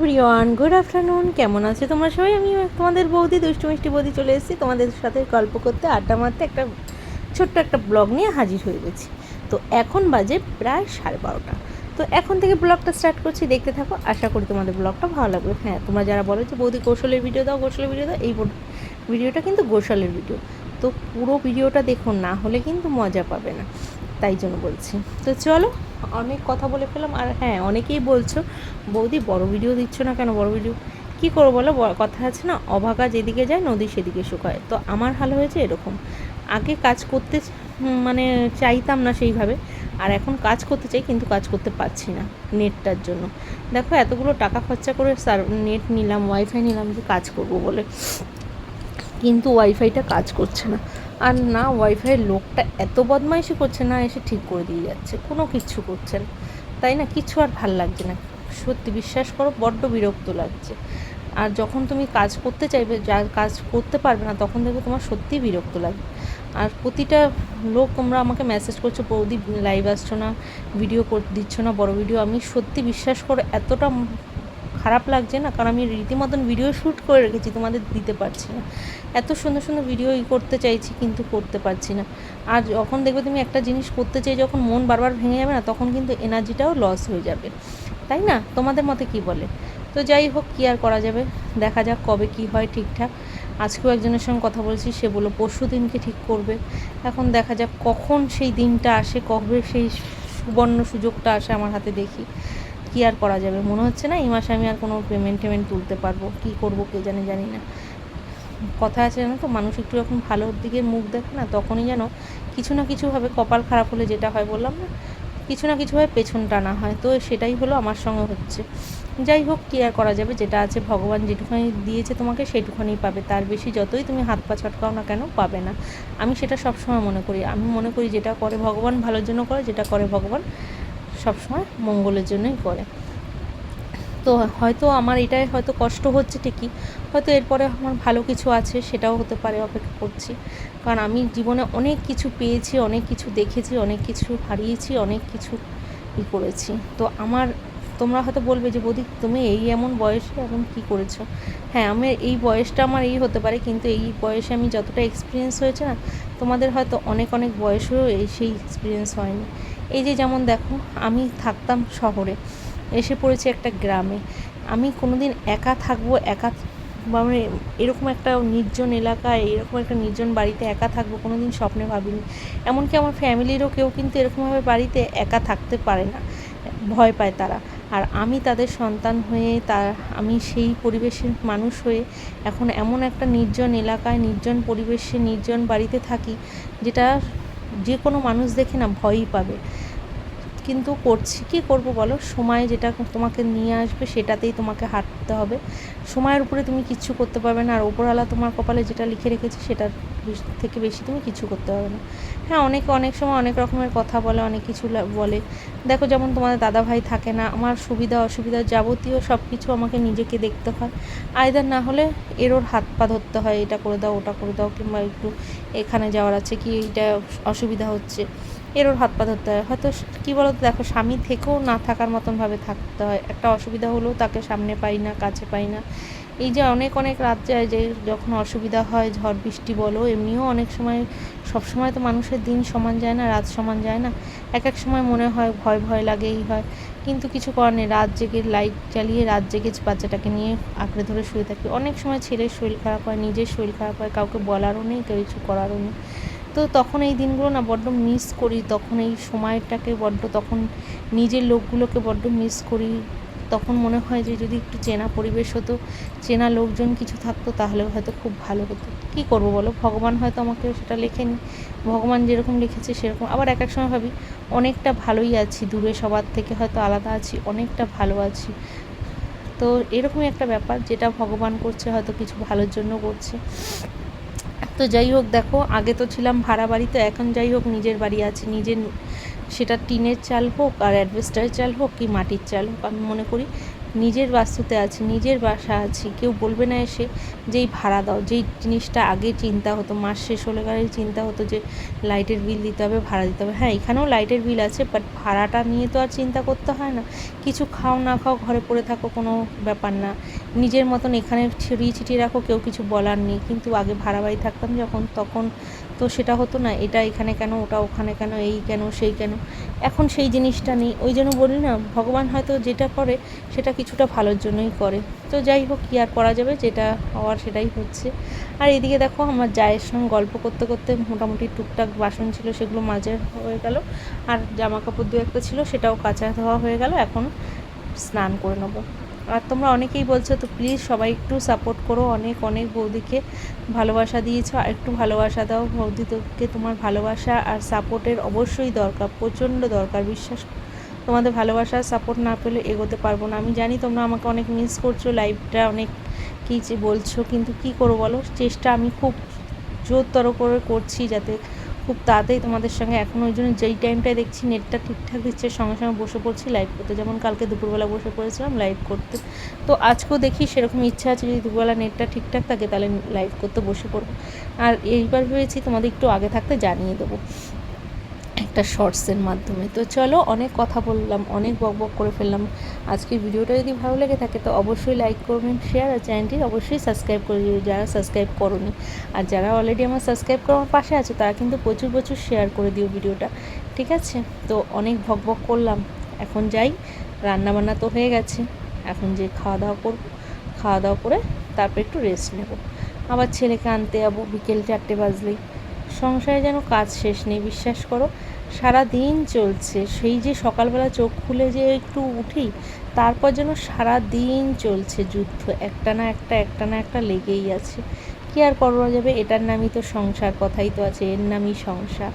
Everyone good afternoon কেমন আছে তোমরা সবাই? আমি তোমাদের বৌদি, দুষ্টু, মিষ্টি বৌদি চলে এসেছি তোমাদের সাথে গল্প করতে, আড্ডা মারতে, একটা ছোট্ট একটা ব্লগ নিয়ে হাজির হয়ে গেছি। তো এখন বাজে প্রায় সাড়ে বারোটা। তো এখন থেকে ব্লগটা স্টার্ট করছি, দেখতে থাকো, আশা করি তোমাদের ব্লগটা ভালো লাগবে। হ্যাঁ তোমরা যারা বলো যে, বৌদি, কৌশলের ভিডিও দাও, কৌশলের ভিডিও দাও, এই ভিডিওটা কিন্তু গোশালের ভিডিও তো পুরো ভিডিওটা দেখুন না হলে কিন্তু মজা পাবে না। তাই জন্য বলছি। তো চলো অনেক কথা বলে ফেলাম আর হ্যাঁ অনেকেই বলছো, বৌদি, বড় ভিডিও দিচ্ছ না কেন? বড় ভিডিও কী করব বলো? কথা আছে না, অভাগা যেদিকে যায় নদী সেদিকে শুকায়। তো আমার হাল হয়েছে এরকম। আগে কাজ করতে মানে চাইতাম না সেইভাবে। আর এখন কাজ করতে চাই, কিন্তু কাজ করতে পারছি না নেটটার জন্য। দেখো, এতগুলো টাকা খরচা করে সার, নেট নিলাম ওয়াইফাই নিলাম যে কাজ করব বলে। কিন্তু ওয়াইফাইটা কাজ করছে না। আর না ওয়াইফাইয়ের লোকটা এত বদমাইশি করছে না, এসে ঠিক করে দিয়ে যাচ্ছে, কোনো কিছু করছে না। তাই না, কিছু আর ভালো লাগছে না। সত্যি বিশ্বাস করো, বড্ড বিরক্ত লাগছে। আর যখন তুমি কাজ করতে চাইবে, যা কাজ করতে পারবে না, তখন দেখবে তোমার সত্যিই বিরক্ত লাগবে আর প্রতিটা লোক তোমরা আমাকে মেসেজ করছ, বৌদি লাইভ আসছো না ভিডিও দিচ্ছ না, বড় ভিডিও আমি সত্যি বিশ্বাস করো, এতটা খারাপ লাগছে না, কারণ আমি রীতিমতন ভিডিও শ্যুট করে রেখেছি, তোমাদের দিতে পারছি না। এত সুন্দর সুন্দর ভিডিও ই করতে চাইছি, কিন্তু করতে পারছি না। আর যখন দেখবে তুমি একটা জিনিস করতে চাই যখন মন বারবার ভেঙে যাবে না, তখন কিন্তু এনার্জিটাও লস হয়ে যাবে। তাই না? তোমাদের মতে কি বলে? তো যাই হোক, কী আর করা যাবে? দেখা যাক কবে কি হয় ঠিকঠাক। আজকেও একজনের সঙ্গে কথা বলছি, সে বলল, পরশু দিনকে ঠিক করবে। এখন দেখা যাক কখন সেই দিনটা আসে, কবে সেই সুবর্ণ সুযোগটা আসে আমার হাতে দেখি। কী আর করা যাবে? মনে হচ্ছে না এই মাসে আমি আর কোনো পেমেন্ট টেমেন্ট তুলতে পারব। কী করব কে জানে, জানি না। কথা আছে জানো তো, মানুষ একটু যখন ভালোর দিকে মুখ দেখে না, তখনই যেন কিছু না কিছুভাবে কপাল খারাপ হলে যেটা হয় বললাম না, কিছু না কিছুভাবে পেছন টানা হয়। তো সেটাই হলো আমার সঙ্গে হচ্ছে। যাই হোক, কী আর করা যাবে? যেটা আছে ভগবান যেটুখানি দিয়েছে তোমাকে সেইটুখানি পাবে। তার বেশি যতই তুমি হাত পা ছটকাও না কেন, পাবে না। আমি সেটা সবসময় মনে করি। আমি মনে করি যেটা করে ভগবান, ভালোর জন্য করে, যেটা করে ভগবান। সবসময় মঙ্গলের জন্যই করে। তো হয়তো আমার এটাই হয়তো কষ্ট হচ্ছে ঠিকই, হয়তো এরপরে আমার ভালো কিছু আছে সেটাও হতে পারে, অপেক্ষা করছি। কারণ আমি জীবনে অনেক কিছু পেয়েছি, অনেক কিছু দেখেছি, অনেক কিছু হারিয়েছি, অনেক কিছু ই করেছি। তো আমার, তোমরা হয়তো বলবে যে, বৌদি, তুমি এই এমন বয়সে এখন কী করেছ? হ্যাঁ আমি এই বয়সটা আমার এই হতে পারে, কিন্তু এই বয়সে আমি যতটা এক্সপিরিয়েন্স হয়েছে না, তোমাদের হয়তো অনেক অনেক বয়সেও এই সেই এক্সপিরিয়েন্স হয়নি। এই যে যেমন দেখো, আমি থাকতাম শহরে, এসে পড়েছি একটা গ্রামে। আমি কোনোদিন একা থাকব, একা বা মানে এরকম একটা নির্জন এলাকায়, এরকম একটা নির্জন বাড়িতে একা থাকব কোনো দিন স্বপ্নে ভাবিনি। এমনকি আমার ফ্যামিলিরও কেউ কিন্তু এরকমভাবে বাড়িতে একা থাকতে পারে না, ভয় পায় তারা। আর আমি তাদের সন্তান হয়ে তার আমি সেই পরিবেশের মানুষ হয়ে এখন এমন একটা নির্জন এলাকায়, নির্জন পরিবেশে, নির্জন বাড়িতে থাকি, যেটা যে কোনো মানুষ দেখে না ভয়ই পাবে। কিন্তু করছি, কী করব বলো? সময় যেটা তোমাকে নিয়ে আসবে সেটাতেই তোমাকে হাঁটতে হবে। সময়ের উপরে তুমি কিচ্ছু করতে পারবে না, আর ওপরওয়ালা তোমার কপালে যেটা লিখে রেখেছে সেটার থেকে বেশি তুমি কিছু করতে পারবে না। হ্যাঁ অনেকে, অনেক সময় অনেক রকমের কথা বলে, অনেক কিছু বলে। দেখো, যেমন তোমাদের দাদা ভাই থাকে না, আমার সুবিধা, অসুবিধা যাবতীয় সব কিছু আমাকে নিজেকে দেখতে হয়। আয়দার না হলে এর ওর হাত পা ধরতে হয়, এটা করে দাও, ওটা করে দাও, কিংবা একটু এখানে যাওয়ার আছে, কি এইটা অসুবিধা হচ্ছে। এর ওর হাত পা ধরতে হয়। হয়তো কী বলো তো দেখো, স্বামী থেকেও না থাকার মতনভাবে থাকতে হয়। একটা অসুবিধা হলেও তাকে সামনে পাই না, কাছে পাই না। এই যে অনেক অনেক রাত যায় যে যখন অসুবিধা হয়, ঝড়, বৃষ্টি বলো, এমনিও অনেক সময়, সব সময় তো মানুষের দিন সমান যায় না, রাত সমান যায় না। এক এক সময় মনে হয় ভয় ভয় লাগে এই হয়। কিন্তু কিছু করার নেই, রাত জেগে লাইট জ্বালিয়ে রাত জেগে বাচ্চাটাকে নিয়ে আঁকড়ে ধরে শুয়ে থাকি। অনেক সময় ছেলের শরীর খারাপ হয়, নিজের শরীর খারাপ হয়, কাউকে বলারও নেই, কেউ কিছু করারও নেই। তো তখন এই দিনগুলো না বড্ড মিস করি। তখন এই সময়টাকে বড্ড, তখন নিজের লোকগুলোকে বড্ড মিস করি। তখন মনে হয় যে যদি একটু চেনা পরিবেশ হতো, চেনা লোকজন কিছু থাকতো তাহলে হয়তো খুব ভালো হতো। কী করব বলো? ভগবান হয়তো আমাকে সেটা লেখেনি। ভগবান যেরকম লিখেছে সেরকম। আবার এক এক সময় ভাবি, অনেকটা ভালোই আছি। দূরে সবার থেকে হয়তো আলাদা আছি, অনেকটা ভালো আছি। তো এরকমই একটা ব্যাপার যেটা ভগবান করছে, হয়তো কিছু ভালোর জন্য করছে। তো যাই হোক দেখো, আগে তো ছিলাম ভাড়া বাড়িতে, এখন যাই হোক নিজের বাড়ি আছে, নিজের সেটা টিনের চাল হোক আর অ্যাডভেস্টারের চাল হোক কি মাটির চাল হোক, আমি মনে করি নিজের বাস্তুতে আছি, নিজের বাসা আছি। কেউ বলবে না এসে যেই ভাড়া দাও যেই জিনিসটা আগে চিন্তা হতো, মাস শেষ হলে গেলেই চিন্তা হতো যে লাইটের বিল দিতে হবে, ভাড়া দিতে হবে। হ্যাঁ এখানেও লাইটের বিল আছে বাট ভাড়াটা নিয়ে তো আর চিন্তা করতে হয় না। কিছু খাও না খাও, ঘরে পড়ে থাকো কোনো ব্যাপার না। নিজের মতন এখানে ছড়িয়ে ছিটিয়ে রাখো, কেউ কিছু বলার নেই। কিন্তু আগে ভাড়া বাড়ি থাকতাম যখন, তখন তো সেটা হতো না, এটা এখানে কেন, ওটা ওখানে কেন, এই কেন, সেই কেন। এখন সেই জিনিসটা নেই। ওই জন্য বলি না, ভগবান হয়তো যেটা করে সেটা কিছুটা ভালোর জন্যই করে। তো যাই হোক, কী আর করা যাবে, যেটা হওয়ার সেটাই হচ্ছে। আর এদিকে দেখো, আমার জায়ের সঙ্গে গল্প করতে করতে মোটামুটি টুকটাক বাসন ছিল, সেগুলো মাজা হয়ে গেল। আর জামা কাপড় দু একটা ছিল, সেটাও কাঁচা ধোয়া হয়ে গেল। এখন স্নান করে নেব। আর তোমরা অনেকেই বলছো, তো প্লিজ সবাই একটু সাপোর্ট করো। অনেক অনেক বৌদিকে ভালোবাসা দিয়েছ। আর একটু ভালোবাসা দাও। বৌদিকে তোমার ভালোবাসা আর সাপোর্টের অবশ্যই দরকার, প্রচণ্ড দরকার। বিশ্বাস, তোমাদের ভালোবাসা সাপোর্ট না পেলে এগোতে পারব না। আমি জানি তোমরা আমাকে অনেক মিস করছ লাইফটা অনেক কী বলছো, কিন্তু কি করব বলো? চেষ্টা আমি খুব জোরতর করে করছি যাতে খুব তাড়াতাড়ি তোমাদের সঙ্গে এখন ওই জন্য যেই টাইমটায় দেখছি নেটটা ঠিকঠাক দিচ্ছে, সঙ্গে সঙ্গে বসে পড়ছি লাইভ করতে। যেমন কালকে দুপুরবেলা বসে পড়েছিলাম লাইভ করতে। তো আজকেও দেখি সেরকম ইচ্ছা আছে যদি দুপুরবেলা নেটটা ঠিকঠাক থাকে, তাহলে লাইভ করতে বসে পড়ব। আর এইবার ভেবেছি তোমাদের একটু আগে থাকতে জানিয়ে দেবো। একটা শর্টসের মাধ্যমে। তো চলো অনেক কথা বললাম, অনেক বক বক করে ফেললাম। আজকের ভিডিওটা যদি ভালো লেগে থাকে তো অবশ্যই লাইক করবেন শেয়ার আর চ্যানেলটি অবশ্যই সাবস্ক্রাইব করে দিও। যারা সাবস্ক্রাইব করনি আর যারা অলরেডি আমার সাবস্ক্রাইব করে আমার পাশে আছে তারা কিন্তু প্রচুর প্রচুর শেয়ার করে দিও ভিডিওটা। ঠিক আছে? তো অনেক ভক করলাম। এখন যাই রান্না বান্না তো হয়ে গেছে। এখন যে খাওয়া দাওয়া করব, খাওয়া দাওয়া করে তারপর একটু রেস্ট নেব। আবার ছেলেকে আনতে যাব বিকেল চারটে বাজলেই। সংসারে যেন কাজ শেষ নেই, বিশ্বাস করো। সারা দিন চলছে। সেই যে সকালবেলা চোখ খুলে যে একটু উঠি, তারপর যেন সারা দিন চলছে যুদ্ধ। একটা না একটা একটা না একটা লেগেই আছে। কি আর করা যাবে? এটার নামই তো সংসার, কথাই তো আছে, এর নামই সংসার।